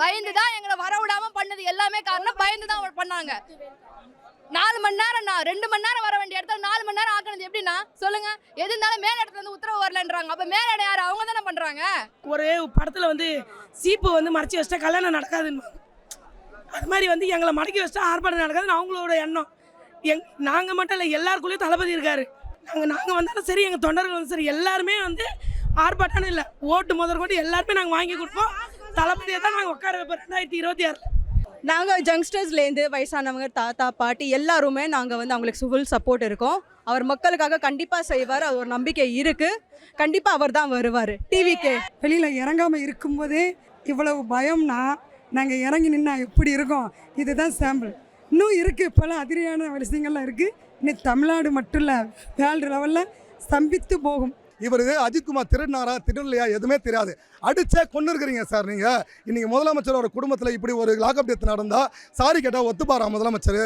பயந்து தான் எங்களை வர விடாம பண்ணது எல்லாமே காரணம் பயந்து தான் பண்ணாங்க. நாலு மணி நேரம் நான் ரெண்டு மணி நேரம் வர வேண்டிய இடத்துல நாலு மணி நேரம் ஆக்குனது எப்படின்னா சொல்லுங்க எது இருந்தாலும் மேல இடத்துல இருந்து உத்தரவு வரலன்றாங்க. அப்ப மேல இடம் யாரு? அவங்க தானே பண்றாங்க? ஒரு படத்தில் வந்து சீப்பு வந்து மறைச்சி வச்சிட்டா கல்யாணம் நடக்காதுன்னு. அது மாதிரி வந்து எங்களை மடக்கி வச்சிட்டா ஆர்ப்பாட்டம் நடக்காதுன்னு அவங்களோட எண்ணம். எங் நாங்கள் மட்டும் இல்லை எல்லாருக்குள்ளேயும் தளபதி இருக்காரு. நாங்கள் நாங்கள் வந்தாலும் சரி எங்கள் தொண்டர்கள் வந்து சரி எல்லாருமே வந்து ஆர்ப்பாட்டம்னு இல்லை ஓட்டு முதல் கொண்டு எல்லாருமே நாங்கள் வாங்கி கொடுப்போம். தளபதியை தான் நாங்கள் உட்கார வைப்போம். ரெண்டாயிரத்தி இருபத்தி ஆறில். நாங்கள் யங்ஸ்டர்ஸ்லேருந்து வயசானவங்க தாத்தா பாட்டி எல்லாருமே நாங்கள் வந்து அவங்களுக்கு ஃபுல் சப்போர்ட் இருக்கோம். அவர் மக்களுக்காக கண்டிப்பாக செய்வார். அது ஒரு நம்பிக்கை இருக்குது கண்டிப்பாக அவர் தான் வருவார். டிவிக்கு வெளியில் இறங்காமல் இருக்கும்போதே இவ்வளவு பயம்னா நாங்கள் இறங்கி நின்னா எப்படி இருக்கோம்? இதுதான் சாம்பிள் இன்னும் இருக்குது பல அதிரியான விஷயங்கள்லாம் இருக்குது இன்னும் தமிழ்நாடு மட்டும் இல்லை வேர்ல்டு லெவலில் ஸ்தம்பித்து போகும். இவருக்கு அஜித்குமார் திருடினாரா திருடலையா எதுவுமே தெரியாது. அடிச்சே கொண்டு இருக்கிறீங்க சார் நீங்கள் இன்னைக்கு முதலமைச்சரோட குடும்பத்தில் இப்படி ஒரு லாக்அப் டெத் நடந்தா சாரி கேட்டால் ஒத்துப்பாரா முதலமைச்சர்?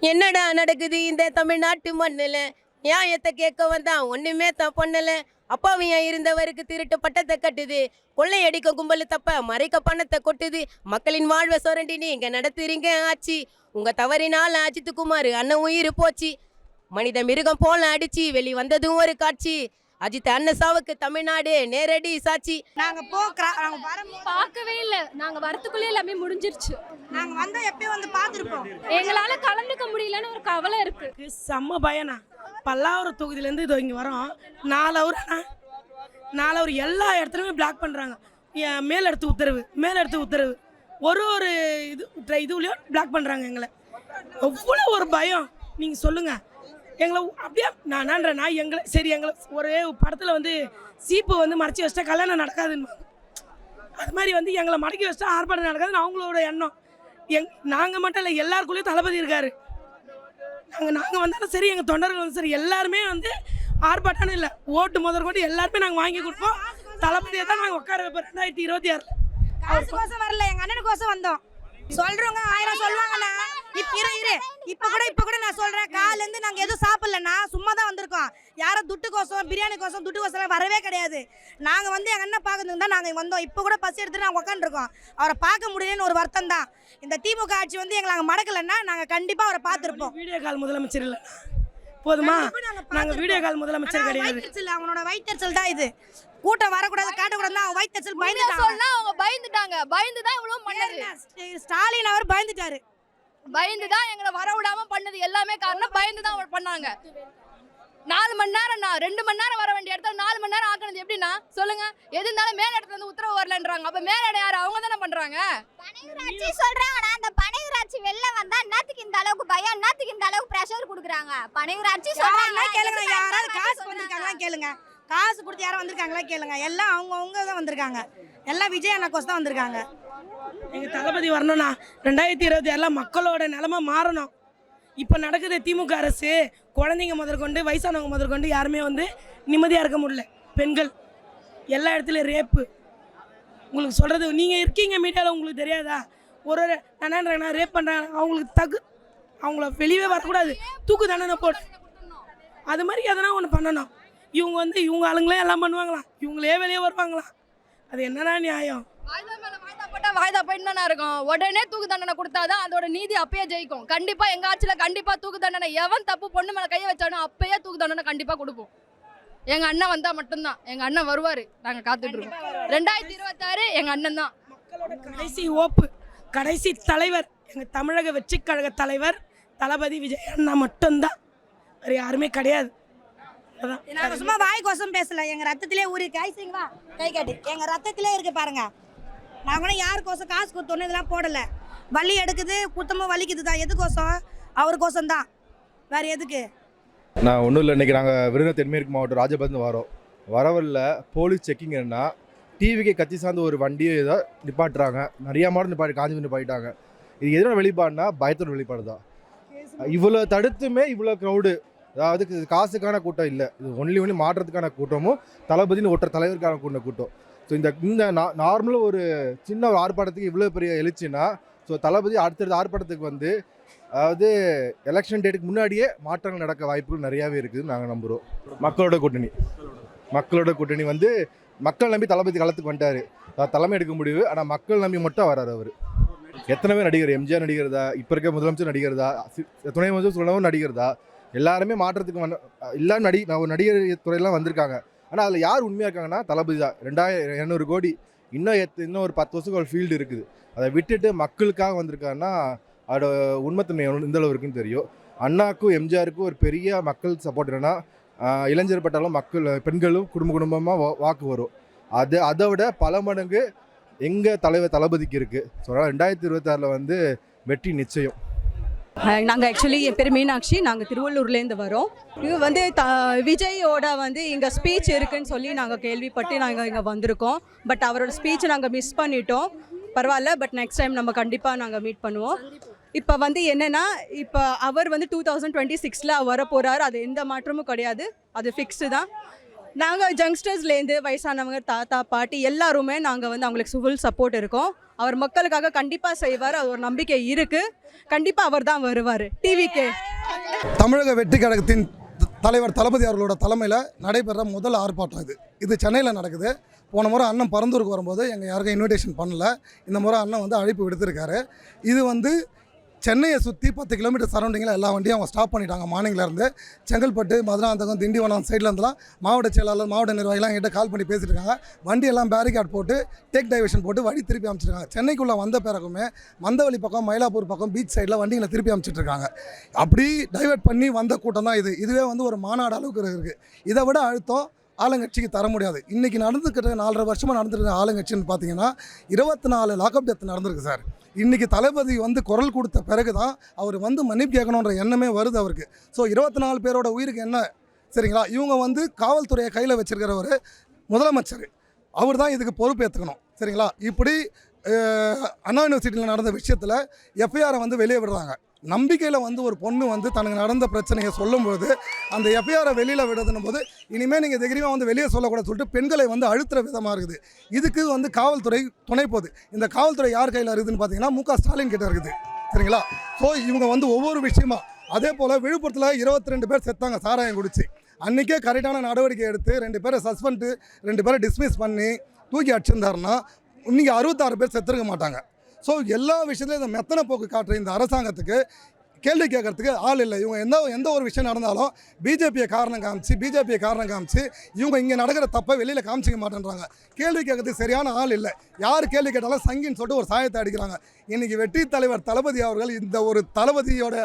என்னடா நடக்குது இந்த தமிழ்நாட்டு மண்ணில்? நியாயத்தை கேட்க வந்தான் ஒன்றுமே தான் பண்ணல. அப்பாவியா இருந்தவருக்கு திருட்டு பட்டத்தை கட்டுது. கொள்ளையடிக்க கும்பல் தப்ப மறைக்க பணத்தை கொட்டுது. மக்களின் வாழ்வை சுரண்டி நீங்க நடத்துறீங்க ஆச்சு உங்க தவறினால அஜித்குமார் அண்ணன் உயிர் போச்சு. மனித மிருகம் போல அடிச்சு வெளி வந்ததும் ஒரு காட்சி. அஜித் அண்ணன் சாவுக்கு தமிழ்நாடு நேரடி சாட்சி. நாங்க போ நாங்க வரும்போது பார்க்கவே இல்லை. நாங்க வரத்துக்குள்ளே எல்லாமே முடிஞ்சிருச்சு. நாங்க வந்தா எப்பயும் வந்து பார்த்துருப்போம். எங்களால கலந்துக்க முடியலன்னு ஒரு கவலை இருக்கு. செம்ம பயனா. பல்லாவரம் தொகுதியிலேருந்து இது இங்கே வரோம். நாலு அவர்ண்ணா நாலு அவர் எல்லா இடத்துலையுமே பிளாக் பண்ணுறாங்க மேல் இடத்து உத்தரவு மேல் இடத்து உத்தரவு. ஒரு ஒரு இது இதுலேயும் பிளாக் பண்ணுறாங்க எங்களை. எவ்வளோ ஒரு பயம். நீங்கள் சொல்லுங்கள் எங்களை அப்படியே நான் என்னன்றேன்னா எங்களை சரி எங்களை ஒரு படத்தில் வந்து சீப்பு வந்து மறைச்சி வச்சிட்டா கல்யாணம் நடக்காதுன்னு அது மாதிரி வந்து எங்களை மடக்கி வச்சிட்டா ஆர்ப்பாட்டம் நடக்காதுன்னு அவங்களோட எண்ணம். எங் நாங்கள் மட்டும் இல்லை எல்லாருக்குள்ளேயும் தளபதி இருக்காரு. நாங்கள் நாங்கள் வந்தாலும் சரி எங்கள் தொண்டர்கள் வந்து சரி எல்லாருமே வந்து ஆர்ப்பாட்டம்னு இல்லை ஓட்டு முதல் கொண்டு எல்லாருமே நாங்கள் வாங்கி கொடுப்போம். தளபதியை தான் நாங்கள் உட்கார வைப்போம் ரெண்டாயிரத்தி இருபத்தி ஆறில். காசு கோசம் வரல எங்க அண்ணனுக்கோசம் வந்தோம். சொல்றவங்க ஆயிரம் சொல்லுவாங்கண்ணா. இப்ப இரு இரு. இப்ப கூட இப்ப கூட நான் சொல்றேன். காலைல இருந்து நாங்க எதுவும் சாப்பிடலண்ணா. சும்மா தான் வந்திருக்கோம். யாரும் துட்டு கோசம் பிரியாணி கோசம் துட்டு கோசம் வரவே கிடையாது. நாங்க வந்து எங்க அண்ணன் பார்க்கறதுக்கு தான் நாங்க வந்தோம். இப்ப கூட பசி எடுத்து நாங்க உட்காந்துருக்கோம் அவரை பார்க்க முடியலன்னு ஒரு வருத்தம் தான் இந்த திமுக ஆட்சி வந்து எங்களை அங்க மடக்கலன்னா நாங்க கண்டிப்பா அவரை பார்த்திருப்போம். வீடியோ கால் முதலமைச்சர் இல்லை. போதுமா? நாங்க வீடியோ கால் முதலமைச்சர் கிடையாது. அவனோட வயிற்றுச்சல் தான் இது. கூட்டம் வரக்கூடாது காட்டக்கூடாது வயிற்றுச்சல் உண்மையா பயந்துட்டாங்க சொன்னா அவங்க பயந்துட்டாங்க. பயந்து தான் இவ்வளவு பண்ணது. ஸ்டாலின் அவர் பயந்துட்டாரு. பயந்து தான் எங்களை வர விடாம பண்ணது. எல்லாமே காரணம் பயந்து தான் அவர் பண்ணாங்க. நாலு மணி நேரம் நான் ரெண்டு மணி நேரம் வர வேண்டிய இடத்துல நாலு மணி நேரம் ஆக்குனது எப்படின்னா சொல்லுங்க எது இருந்தாலும் மேல இடத்துல இருந்து உத்தரவு வரலன்றாங்க. அப்ப மேல இடம் யாரு? அவங்க தானே பண்றாங்க? பனையூராட்சி சொல்றாங்கடா. அந்த பனையூராட்சி வெளில வந்தா என்னத்துக்கு இந்த அளவுக்கு பயம்? என்னத்துக்கு இந்த அளவுக்கு பிரஷர் கொடுக்குறாங்க? பனையூராட்சி சொல்றாங்க. கேளுங்க யாராவது காசு வந்திருக்காங்களா கேளுங்க. காசு கொடுத்து யாரும் வந்திருக்காங்களா கேளுங்க. எல்லாம் அவங்கவுங்க தான் வந்திருக்காங்க. எல்லாம் விஜய் அண்ணாக்கோஸ் தான் வந்திருக்காங்க. எங்கள் தளபதி வரணும்னா ரெண்டாயிரத்தி இருபத்தி ஆறில் மக்களோட நிலமை மாறணும். இப்போ நடக்குது திமுக அரசு. குழந்தைங்க முதற்கொண்டு வயசானவங்க முதற்கொண்டு யாருமே வந்து நிம்மதியாக இருக்க முடியல. பெண்கள் எல்லா இடத்துலையும் ரேப்பு உங்களுக்கு சொல்கிறது நீங்கள் இருக்கீங்க மீடியாவில் உங்களுக்கு தெரியாதா? ஒரு ஒரு என்னன்றாங்கண்ணா ரேப் பண்ணுறாங்க அவங்களுக்கு தகு அவங்கள வெளியவே வரக்கூடாது. தூக்கு தண்டனை போட்டு. அது மாதிரி எதனா ஒன்று பண்ணணும். இவங்க வந்து இவங்க ஆளுங்களே எல்லாம் பண்ணுவாங்களாம். இவங்களே வெளியே வருவாங்களாம். அது என்னன்னா நியாயம்? வாய்தா மேல வாய்தா போட்டா வாய்தா போயிட்டு தானே இருக்கும். உடனே தூக்கு தண்டனை கொடுத்தாதான் அதோட நீதி அப்பயே ஜெயிக்கும். கண்டிப்பா எங்க ஆட்சியில கண்டிப்பா தூக்கு தண்டனை. எவன் தப்பு பொண்ணு மேல கைய வச்சானோ அப்பயே தூக்கு தண்டனை கண்டிப்பா கொடுப்போம். எங்க அண்ணன் வந்தா மட்டும்தான். எங்க அண்ணன் வருவாரு. நாங்க காத்துட்டு இருக்கோம். ரெண்டாயிரத்தி இருபத்தாறு எங்க அண்ணன் தான். மக்களோட கடைசி ஓப்பு கடைசி தலைவர் எங்கள் தமிழக வெற்றிக் கழக தலைவர் தளபதி விஜய் அண்ணா மட்டும்தான். வேறு யாருமே கிடையாது. அதான். நாங்க சும்மா வாய் கோசம் பேசல. எங்க ரத்தத்திலே ஊறி கை செய்யுங்க வா? கை காட்டு. எங்க ரத்தத்திலே இருக்கு பாருங்க. நாங்களும் யார் கோசம் காசு கொடுத்தோன்னு இதெல்லாம் போடல. வலி எடுக்குது குத்தமும் வலிக்குது தான். எதுக்கோசம்? அவர் கோசம் தான். வேற எதுக்கு? நான் ஒன்றும் இல்லை. இன்றைக்கி நாங்கள் விருதுநகர் தென்மேற்கு மாவட்டம் ராஜபாளையம் வரோம். வரவரில் போலீஸ் செக்கிங் என்னன்னா டிவிக்கு கட்சி சார்ந்த ஒரு வண்டியை ஏதோ நிப்பாட்டுறாங்க. நிறையா மாடல் நிப்பாட்டி காஞ்சி நிப்பாட்டிட்டாங்க. இது எதனோட வெளிப்பாடுனா பயத்தோட வெளிப்பாடு தான் இவ்வளோ தடுத்துமே இவ்வளோ க்ரௌடு அதாவது காசுக்கான கூட்டம் இல்லை. இது ஒன்லி ஒன்லி மாற்றத்துக்கான கூட்டமும் தளபதினு ஒற்ற தலைவருக்கான கூட்ட கூட்டம். ஸோ இந்த இந்த நார்மலாக ஒரு சின்ன ஒரு ஆர்ப்பாட்டத்துக்கு இவ்வளோ பெரிய எழுச்சின்னா ஸோ தளபதி அடுத்தடுத்த ஆர்ப்பாட்டத்துக்கு வந்து அதாவது எலெக்ஷன் டேட்டுக்கு முன்னாடியே மாற்றங்கள் நடக்க வாய்ப்புகள் நிறையாவே இருக்குதுன்னு நாங்கள் நம்புகிறோம் மக்களோட கூட்டணி. மக்களோட கூட்டணி வந்து மக்கள் நம்பி தளபதி காலத்துக்கு வந்துட்டார். தலைமை எடுக்க முடிவு ஆனால் மக்கள் நம்பி மட்டும் வராரு அவர். எத்தனை பேர் நடிகர்? எம்ஜிஆர் நடிகர்தா? இப்போ இருக்க முதலமைச்சர் நடிகர்தா? துணை முதலமைச்சர் சொல்லவும் நடிகர்தா? எல்லாருமே மாற்றத்துக்கு வந்த எல்லாரும் நடி ஒரு நடிகர் துறையெல்லாம் வந்திருக்காங்க. ஆனால் அதில் யார் உண்மையாக இருக்காங்கன்னா தளபதி தான். ரெண்டாயிரம் இரநூறு கோடி. இன்னும் எத் இன்னும் ஒரு பத்து வருஷத்துக்கு ஒரு ஃபீல்டு இருக்குது. அதை விட்டுட்டு மக்களுக்காக வந்திருக்காருன்னா அதோட உண்மைத்தன்மை எவ்வளவு- எந்த அளவு இருக்குன்னு தெரியும். அண்ணாக்கும் எம்ஜிஆருக்கும் ஒரு பெரிய மக்கள் சப்போர்ட் என்னன்னா இளைஞர் பட்டாலும் மக்கள் பெண்களும் குடும்ப குடும்பமாக வாக்கு வரும். அது அதை விட பல மடங்கு எங்கள் தலைவர் தளபதிக்கு இருக்குது ஸோ ரெண்டாயிரத்தி இருபத்தாறில் வந்து வெற்றி நிச்சயம். நாங்கள் ஆக்சுவலி என் பேர் மீனாட்சி நாங்கள் திருவள்ளூர்லேருந்து வரோம். இது வந்து த விஜயோட வந்து இங்கே ஸ்பீச் இருக்குன்னு சொல்லி நாங்கள் கேள்விப்பட்டு நாங்கள் இங்கே வந்திருக்கோம். பட் அவரோட ஸ்பீச் நாங்கள் மிஸ் பண்ணிட்டோம். பரவாயில்ல பட் நெக்ஸ்ட் டைம் நம்ம கண்டிப்பாக நாங்கள் மீட் பண்ணுவோம். இப்போ வந்து என்னென்னா இப்போ அவர் வந்து டூ தௌசண்ட் டுவெண்ட்டி சிக்ஸில் வர போகிறாரு அது எந்த மாற்றமும் கிடையாது. அது ஃபிக்ஸ்டு தான். நாங்கள் ஜங்ஸ்டர்ஸ்லேருந்து வயசானவங்க தாத்தா பாட்டி எல்லாருமே நாங்கள் வந்து அவங்களுக்கு ஃபுல் சப்போர்ட் இருக்கோம். அவர் மக்களுக்காக கண்டிப்பாக செய்வார். அது ஒரு நம்பிக்கை இருக்குது கண்டிப்பாக அவர் தான் வருவார். டிவிக்கு தமிழக வெற்றி கழகத்தின் தலைவர் தளபதி அவர்களோட தலைமையில் நடைபெற முதல் ஆர்ப்பாட்டம் இது. இது சென்னையில் நடக்குது. போன முறை அண்ணன் பரந்தூருக்கு வரும்போது எங்கள் யாருக்கும் இன்விடேஷன் பண்ணல. இந்த முறை அண்ணன் வந்து அழைப்பு விடுத்திருக்காரு. இது வந்து சென்னையை சுற்றி பத்து கிலோமீட்டர் சரௌண்டிங்கில் எல்லா வண்டியும் அவங்க ஸ்டாப் பண்ணிட்டாங்க. மார்னிங்லேருந்து செங்கல்பட்டு மதுராந்தகம் திண்டிவனம் சைட்லேருந்துலாம் மாவட்ட செயலாளர் மாவட்ட நிர்வாகிலாம் என்கிட்ட கால் பண்ணி பேசிட்டு இருக்காங்க வண்டி எல்லாம் பேரிகார்ட் போட்டு டேக் டைவர்ஷன் போட்டு வழி திருப்பி அமைச்சிருக்காங்க சென்னைக்குள்ளே வந்த பிறகுமே மந்தவழி பக்கம் மயிலாப்பூர் பக்கம் பீச் சைடில் வண்டிகளை திருப்பி அமைச்சிட்ருக்காங்க அப்படி டைவர்ட் பண்ணி வந்த கூட்டம் தான் இது. இதுவே வந்து ஒரு மாநாடு அளவுக்கு இருக்குது இதை விட அழுத்தம் ஆளுங்கட்சிக்கு தர முடியாது. இன்றைக்கி நடந்துக்கிட்ட நாலரை வருஷமாக நடந்துருக்க ஆளுங்கட்சின்னு பார்த்தீங்கன்னா இருபத்தி நாலு லாக்அப் டெத் நடந்திருக்கு சார். இன்றைக்கி தளபதி வந்து குரல் கொடுத்த பிறகு தான் அவர் வந்து மன்னிப்பு கேட்கணுன்ற எண்ணமே வருது அவருக்கு. ஸோ இருபத்தி நாலு பேரோட உயிருக்கு என்ன? சரிங்களா? இவங்க வந்து காவல்துறையை கையில் வச்சுருக்கிறவர் முதலமைச்சர். அவர் தான் இதுக்கு பொறுப்பேற்றுக்கணும் சரிங்களா? இப்படி அண்ணா யூனிவர்சிட்டியில் நடந்த விஷயத்தில் எஃப்ஐஆரை வந்து வெளியே விடுறாங்க. நம்பிக்கையில் வந்து ஒரு பொண்ணு வந்து தனக்கு நடந்த பிரச்சனையை சொல்லும்போது அந்த எஃப்ஐஆரை வெளியில் விடுறதுன்னும் போது இனிமேல் நீங்கள் தைரியமாக வந்து வெளியே சொல்லக்கூடாது சொல்லிட்டு பெண்களை வந்து அழுத்துற விதமாக இருக்குது. இதுக்கு வந்து காவல்துறை துணை போகுது. இந்த காவல்துறை யார் கையில் இருக்குதுன்னு பார்த்தீங்கன்னா மு க. ஸ்டாலின் கிட்ட இருக்குது. சரிங்களா? ஸோ இவங்க வந்து ஒவ்வொரு விஷயமா அதே போல் விழுப்புரத்தில் இருபத்தி ரெண்டு பேர் செத்தாங்க சாராயம் குடிச்சு. அன்றைக்கே கரெக்டான நடவடிக்கை எடுத்து ரெண்டு பேரை சஸ்பெண்டு ரெண்டு பேரை டிஸ்மிஸ் பண்ணி தூக்கி அடிச்சிருந்தாருன்னா இன்றைக்கி அறுபத்தாறு பேர் செத்துருக்க மாட்டாங்க. ஸோ எல்லா விஷயத்துலையும் இந்த மெத்தனை போக்கு காட்டுற இந்த அரசாங்கத்துக்கு கேள்வி கேட்கறதுக்கு ஆள் இல்லை. இவங்க எந்த எந்த ஒரு விஷயம் நடந்தாலும் பிஜேபியை காரணம் காமிச்சு பிஜேபியை காரணம் காமிச்சு இவங்க இங்கே நடக்கிற தப்பை வெளியில் காமிச்சிக்க மாட்டேன்றாங்க. கேள்வி கேட்கறதுக்கு சரியான ஆள் இல்லை. யார் கேள்வி கேட்டாலும் சங்கின்னு சொல்லிட்டு ஒரு சாயத்தை அடிக்கிறாங்க. இன்றைக்கி வெற்றி தலைவர் தளபதி அவர்கள் இந்த ஒரு தளபதியோட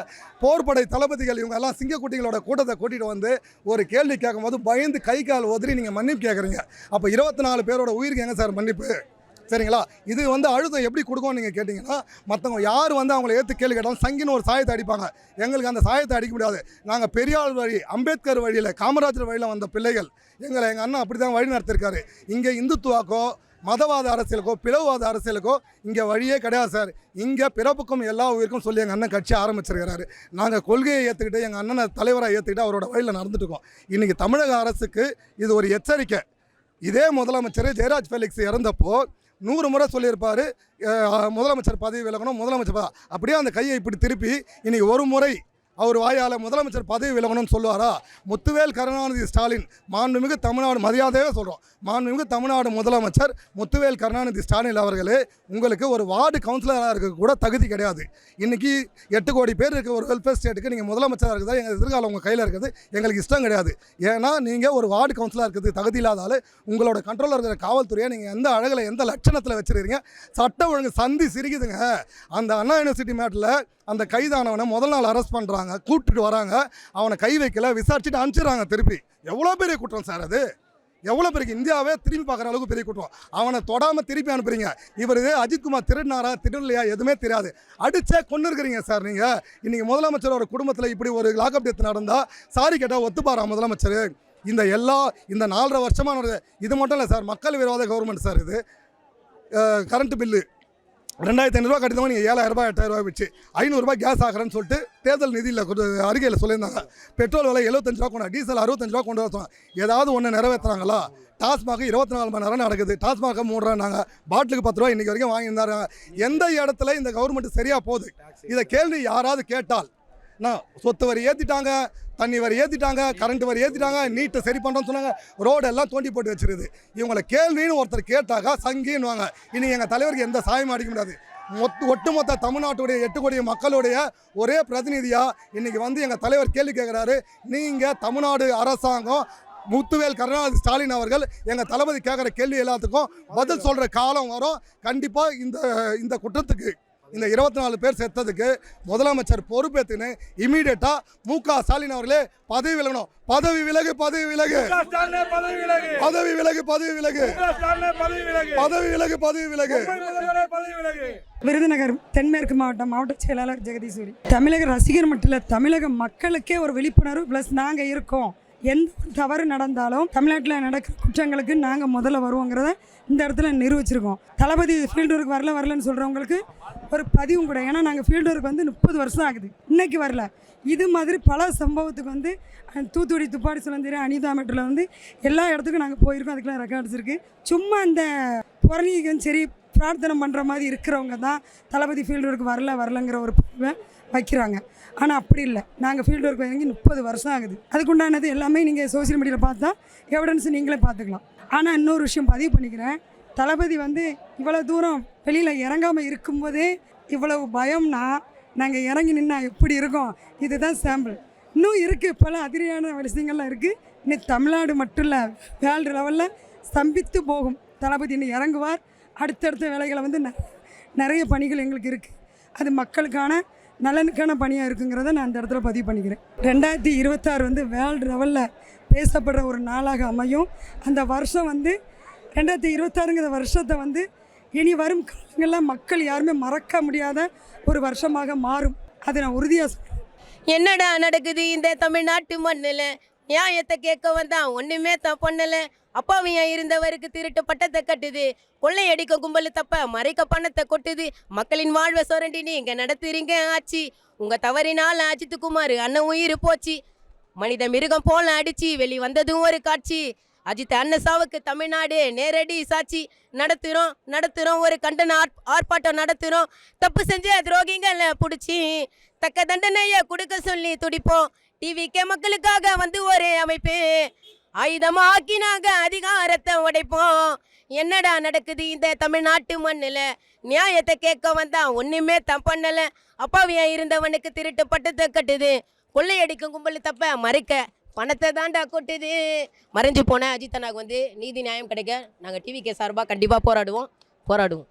போர்படை தளபதிகள் இவங்க எல்லாம் சிங்கக்குட்டிகளோட கூட்டத்தை கூட்டிகிட்டு வந்து ஒரு கேள்வி கேட்கும்போது பயந்து கை கால் உதறி நீங்கள் மன்னிப்பு கேட்குறீங்க. அப்போ இருபத்தி நாலு பேரோட உயிருக்கு எங்கே சார் மன்னிப்பு? சரிங்களா? இது வந்து அழுத்தம் எப்படி கொடுக்கும்னு நீங்கள் கேட்டிங்கன்னா மற்றவங்க யார் வந்து அவங்கள ஏற்று கேள்வி கேட்டாலும் சங்கின்னு ஒரு சாயத்தை அடிப்பாங்க. எங்களுக்கு அந்த சாயத்தை அடிக்க முடியாது. நாங்கள் பெரியாள் வழி அம்பேத்கர் வழியில் காமராஜர் வழியில் வந்த பிள்ளைகள் எங்களை எங்கள் அண்ணன் அப்படி தான் வழி நடத்திருக்காரு. இங்கே இந்துத்துவாக்கோ மதவாத அரசியலுக்கோ பிளவுவாத அரசியலுக்கோ இங்கே வழியே கிடையாது சார். இங்கே பிறப்புக்கும் எல்லா உயிருக்கும் சொல்லி எங்கள் அண்ணன் கட்சி ஆரம்பிச்சிருக்கிறாரு. நாங்கள் கொள்கையை ஏற்றுக்கிட்டு எங்கள் அண்ணனை தலைவராக ஏற்றுக்கிட்டு அவரோட வழியில் நடந்துட்டுருக்கோம் இன்றைக்கி தமிழக அரசுக்கு இது ஒரு எச்சரிக்கை. இதே முதலமைச்சர் ஜெயராஜ் ஃபெலிக்ஸ் இறந்தப்போ நூறு முறை சொல்லியிருப்பார். முதலமைச்சர் பதவி விலகணும் முதலமைச்சர் அப்படியே அந்த கையை இப்படி திருப்பி இன்றைக்கி ஒரு முறை அவர் வாயால் முதலமைச்சர் பதவி விலகணும்னு சொல்லுவாரா? முத்துவேல் கருணாநிதி ஸ்டாலின் மாண்புமிகு தமிழ்நாடு மரியாதையாக சொல்கிறோம் மாண்புமிகு தமிழ்நாடு முதலமைச்சர் முத்துவேல் கருணாநிதி ஸ்டாலின் அவர்களே உங்களுக்கு ஒரு வார்டு கவுன்சிலராக இருக்க கூட தகுதி கிடையாது. இன்றைக்கி எட்டு கோடி பேர் இருக்க ஒரு வெல்ஃபேர் ஸ்டேட்டுக்கு நீங்கள் முதலமைச்சராக இருக்கிறதா எங்கள் எதிர்காலம் உங்கள் கையில் இருக்குது எங்களுக்கு இஷ்டம் கிடையாது. ஏன்னா நீங்கள் ஒரு வார்டு கவுன்சிலராக இருக்கிறது தகுதி இல்லாத உங்களோட கண்ட்ரோலில் இருக்கிற காவல்துறையை நீங்கள் எந்த அழகில் எந்த லட்சணத்தில் வச்சுருக்கீங்க சட்டம் ஒழுங்கு சந்தி சிரிக்குதுங்க. அந்த அண்ணா யூனிவர்சிட்டி மேட்டில் அந்த கைதானவனை முதல் நாள் அரெஸ்ட் பண்ணுறாங்க கூப்பிட்டுட்டு வராங்க. அவனை கை வைக்கல விசாரிச்சுட்டு அனுப்பிச்சிடுறாங்க திருப்பி. எவ்வளோ பெரிய குற்றம் சார் அது? எவ்வளோ பெரிய இந்தியாவே திரும்பி பார்க்குற அளவுக்கு பெரிய குற்றம். அவனை தொடாமல் திருப்பி அனுப்புறீங்க. இவர் அஜித்குமார் திருடினாரா திருடலையா எதுவுமே தெரியாது. அடிச்சே கொண்டு இருக்கிறீங்க சார் நீங்கள் இன்றைக்கி முதலமைச்சரோட குடும்பத்தில் இப்படி ஒரு லாக்அப் டெத் நடந்தால் சாரி கேட்டால் ஒத்துப்பாரா முதலமைச்சர்? இந்த எல்லா இந்த நாலரை வருஷமாக இது மட்டும் இல்லை சார் மக்கள் விரோத கவர்மெண்ட் சார் இது. கரண்ட் பில்லு ரெண்டாயிரத்தி ஐநூறுரூவா கட்டினவங்க நீங்கள் ஏழாயிரம் ரூபாய் ரூபாய் வச்சு ஐநூறுரூபா கேஸ் ஆகிறேன்னு சொல்லிட்டு தேர்தல் நிதியில் அறிக்கையில் சொல்லியிருந்தாங்க. பெட்ரோல் விலை எழுபத்தஞ்சு ரூபா கொண்டு டீசல் அறுபத்தஞ்சு ரூபா கொண்டு வரணும் ஏதாவது ஒன்று நிறைவேற்றுறாங்களா டாஸ்மாக இருபத்தி நாலு மணி நேரம் நடக்குது. டாஸ்மாக நாங்கள் பாட்டிலுக்கு பத்து ரூபா இன்றைக்கி வரைக்கும் வாங்கியிருந்தாங்க. எந்த இடத்துல இந்த கவர்மெண்ட் சரியாக போகுது? இதை கேள்வி யாராவது கேட்டால் நான் சொத்து வரி ஏற்றிட்டாங்க தண்ணி வேறு ஏற்றிட்டாங்க கரண்ட் வேறு ஏற்றிட்டாங்க நீட்டை சரி பண்ணுறோன்னு சொன்னாங்க. ரோடு எல்லாம் தோண்டி போட்டு வச்சிருது. இவங்களை கேள்வின்னு ஒருத்தர் கேட்டாக்கா சங்கின்னுவாங்க. இனி எங்கள் தலைவருக்கு எந்த சாயமும் அடிக்க முடியாது. மொத்த ஒட்டுமொத்த தமிழ்நாட்டுடைய எட்டு கோடி மக்களுடைய ஒரே பிரதிநிதியாக இன்றைக்கி வந்து எங்கள் தலைவர் கேள்வி கேட்குறாரு நீங்கள் தமிழ்நாடு அரசாங்கம் முத்துவேல் கருணாநிதி ஸ்டாலின் அவர்கள் எங்கள் தளபதி கேட்குற கேள்வி எல்லாத்துக்கும் பதில் சொல்கிற காலம் வரும். கண்டிப்பாக இந்த இந்த குற்றத்துக்கு இந்த இருபத்தி நாலு பேர் செத்ததுக்கு முதலமைச்சர் பொறுப்பேற்றுன்னு இமீடியட்டாக மு க ஸ்டாலின் அவர்களே பதவி விலகணும். பதவி விலகு பதவி விலகு. பதவி விலகு. பதவி விலகு பதவி விலகு. பதவி விலகு. விருதுநகர் தென்மேற்கு மாவட்டம் மாவட்ட செயலாளர் ஜெகதீஸ்வரி. தமிழக ரசிகர் மட்டும் இல்லை தமிழக மக்களுக்கே ஒரு விழிப்புணர்வு ப்ளஸ் நாங்கள் இருக்கோம். எந்த தவறு நடந்தாலும் தமிழ்நாட்டில் நடக்கிற குற்றங்களுக்கு நாங்கள் முதல்ல வருவோங்கிறத இந்த இடத்துல நிரூபிச்சிருக்கோம். தளபதி ஃபீல்டு ஒர்க் வரல வரலன்னு சொல்கிறவங்களுக்கு ஒரு பதிவும் கூட. ஏன்னா நாங்கள் ஃபீல்டு ஒர்க் வந்து முப்பது வருஷம் ஆகுது. இன்றைக்கி வரல. இது மாதிரி பல சம்பவத்துக்கு வந்து தூத்துக்குடி துப்பாடி சுதந்திரம் அனிதா மெட்ரில் வந்து எல்லா இடத்துக்கும் நாங்கள் போயிருக்கோம். அதுக்கெல்லாம் ரெக்கார்ட்ஸ் இருக்குது சும்மா அந்த புறணிக்கும் சரி பிரார்த்தனை பண்ணுற மாதிரி இருக்கிறவங்க தான் தளபதி ஃபீல்டு ஒர்க் வரல வரலங்கிற ஒரு பதிவை வைக்கிறாங்க. ஆனால் அப்படி இல்லை. நாங்கள் ஃபீல்டு ஒர்க் வாங்கி முப்பது வருஷம் ஆகுது. அதுக்குண்டானது எல்லாமே நீங்கள் சோஷியல் மீடியாவில் பார்த்தா எவிடன்ஸ் நீங்களே பார்த்துக்கலாம். ஆனால் இன்னொரு விஷயம் பதிவு பண்ணிக்கிறேன். தளபதி வந்து இவ்வளோ தூரம் வெளியில் இறங்காமல் இருக்கும்போதே இவ்வளவு பயம்னா நாங்கள் இறங்கி நின்னா எப்படி இருக்கோம்? இதுதான் சாம்பிள் இன்னும் இருக்குது இப்போல்லாம் அதிரியான விஷயங்கள்லாம் இருக்குது இன்னும் தமிழ்நாடு மட்டும் இல்லை வேர்ல்டு லெவலில் ஸ்தம்பித்து போகும். தளபதி இன்னும் இறங்குவார். அடுத்தடுத்த வேலைகளை வந்து ந- நிறைய பணிகள் எங்களுக்கு இருக்குது அது மக்களுக்கான நலனுக்கான பணியாக இருக்குங்கிறத நான் அந்த இடத்துல பதிவு பண்ணிக்கிறேன். ரெண்டாயிரத்தி இருபத்தாறு வந்து வேர்ல்டு லெவலில் பேசப்படுற ஒரு நாளாக அமையும். அந்த வருஷம் வந்து ரெண்டாயிரத்தி இருபத்தாறுங்கிற வருஷத்தை வந்து இனி வரும் காலங்களில் மக்கள் யாருமே மறக்க முடியாத ஒரு வருஷமாக மாறும். அதை நான் உறுதியாக சொல்கிறேன் என்னடா நடக்குது இந்த தமிழ்நாட்டு மண்ணில்? நியாயத்தை கேட்க வந்தால் ஒன்றுமே தான் பண்ணலை. அப்பாவியா இருந்தவருக்கு திருட்டு பட்டத்தை கட்டுது. கொள்ளையடிக்க கும்பல் தப்ப மறைக்க பணத்தை கொட்டுது. மக்களின் வாழ்வை சுரண்டி நீங்க நடத்துறீங்க ஆச்சி. உங்க தவறினால அஜித் குமார் அண்ணன் உயிர் போச்சு. மனித மிருகம் போல அடிச்சு வெளி வந்ததும் ஒரு காட்சி. அஜித் அண்ணன் சாவுக்கு தமிழ்நாடு நேரடி சாட்சி. நடத்துகிறோம் நடத்துகிறோம் ஒரு கண்டன ஆர்ப்பாட்டம் நடத்துகிறோம் தப்பு செஞ்ச துரோகிங்களை பிடிச்சி தக்க தண்டனையை கொடுக்க சொல்லி துடிப்போம். டிவிக்கே மக்களுக்காக வந்து ஒரு அமைப்பு. ஆயுதமாக்கி நாங்க அதிகாரத்தை உடைப்போம். என்னடா நடக்குது இந்த தமிழ்நாட்டு மண்ணில்? நியாயத்தை கேட்க வந்தா ஒன்றுமே த பண்ணல. அப்பாவியா இருந்தவனுக்கு திருட்டு பட்டத்தை கட்டுது. கொள்ளையடிக்கும் கும்பல் தப்ப மறைக்க. பணத்தை தாண்டா கொட்டுது. மறைஞ்சு போன அஜித் அண்ணாக்கு வந்து நீதி நியாயம் கிடைக்க நாங்கள் டிவிக்கே சார்பாக கண்டிப்பாக போராடுவோம். போராடுவோம்.